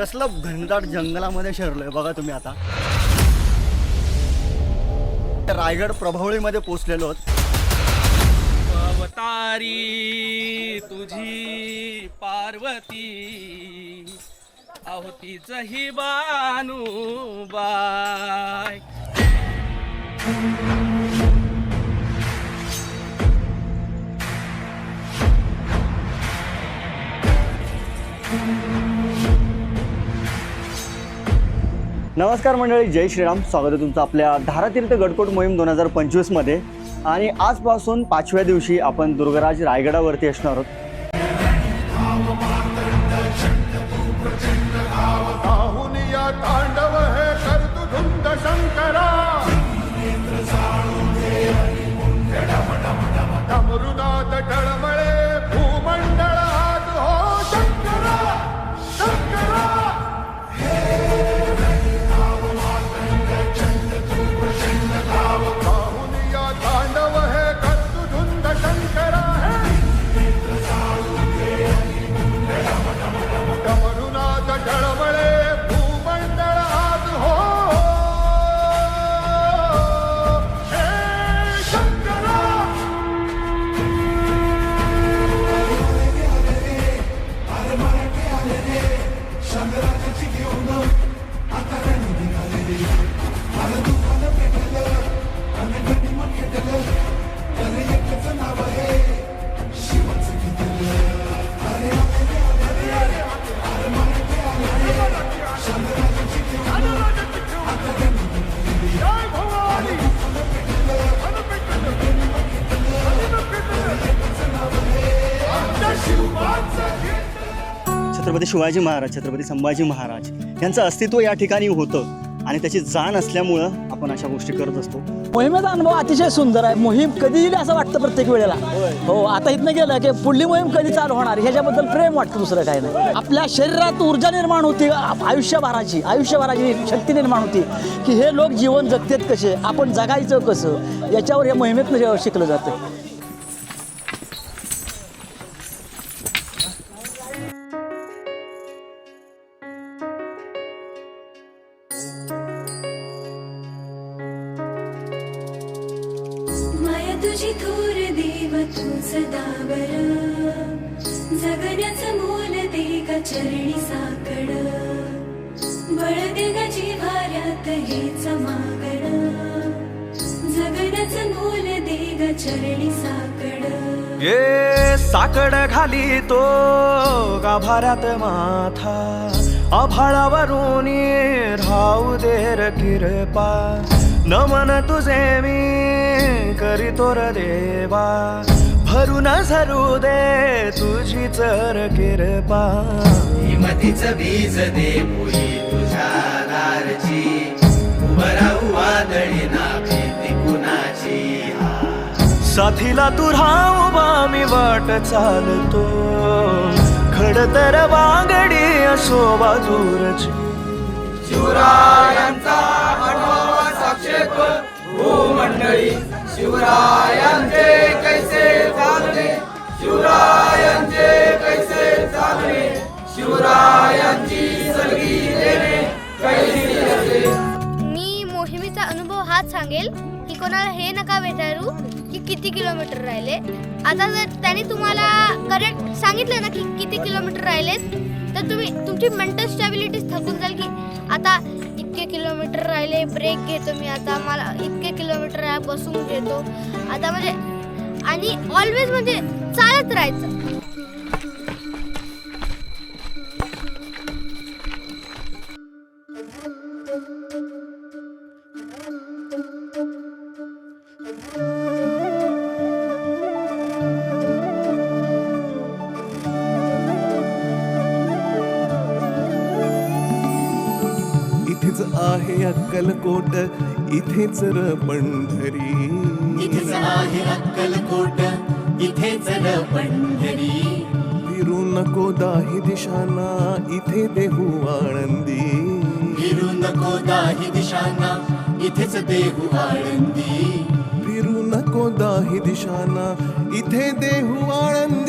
कसलं घनदाट जंगलामध्ये शिरलोय बघा तुम्ही आता. रायगड प्रभावळीमध्ये पोचलेलो आहोत. अवतारी तुझी पार्वती अवतीच ही बाय. नमस्कार मंडळी जय श्रीराम. स्वागत आहे तुमचं आपल्या धारातीर्थ गडकोट मोहीम दोन हजार पंचवीसमध्ये. आणि आजपासून पाचव्या दिवशी आपण दुर्गराज रायगडावरती असणार आहोत. छत्रपती शिवाजी महाराज छत्रपती संभाजी महाराज यांचं अस्तित्व या ठिकाणी होतं आणि त्याची जाण असल्यामुळं आपण अशा गोष्टी करत असतो. मोहिमेचा अनुभव अतिशय सुंदर आहे. मोहीम कधी येईल असं वाटतं प्रत्येक वेळेला. हो आता इथनं गेलं की पुढली मोहीम कधी चालू होणार? ह्याच्याबद्दल प्रेम वाटतं दुसरं काही नाही. आपल्या शरीरात ऊर्जा निर्माण होती आयुष्यभराची आयुष्यभराची शक्ती निर्माण होती की हे लोक जीवन जगतेत कसे? आपण जगायचं कसं? याच्यावर या मोहिमेतनं शिकलं जातं. माया तुझी थोर देव तू सदा बर. जगण्याचं मोल दे का चरणी साकड. बळ दे का जिव्हाऱ्यात हे मागण जगण्याचं मोल दे ग चरणी साकड. ये साकड घाली तो गाभाऱ्यात माथा. आभाळावरून राहू देर किरपा नमन तुझे मी करीतो र देवा. भरून झरू दे तुझी चर किरपा हिमतीचं बीज दे पोई तुझ्या दारची. उभं राहू वादळी ना भीती कुणाची. साथीला तू राहू मी वाट चालतो. खडतर वागडी असो बाजूरची शिवरायांचा अनुभव साक्षेप. भूमंडळी शिवरायांचे कैसे चालणे? शिवरायांचे कैसे चालणे? शिवरायांची सलगी देणे कैसी असे? मी मोहिमेचा अनुभव हाच सांगेल की कोणाला हे नका विचारू की किती किलोमीटर राहिले? आता जर त्याने तुम्हाला करेक्ट सांगितलं ना की किती किलोमीटर राहिलेत तर तुम्ही तुमची मेंटल स्टॅबिलिटी थकून जाईल की आता इतके किलोमीटर राहिले ब्रेक घेतो मी आता मला इतके किलोमीटर बसून घेतो. आता म्हणजे आणि ऑलवेज म्हणजे चालत राहायचं. आहे अक्कलकोट इथेच र पंढरी. इथेच आहे अक्कलकोट इथेच र पंढरी. फिरू नको दाही दिशाना इथे देहू आळंदी. फिरू नको दाही दिशांना इथेच देहू आळंदी. फिरू नको दाही दिशाना इथे देहू आळंदी.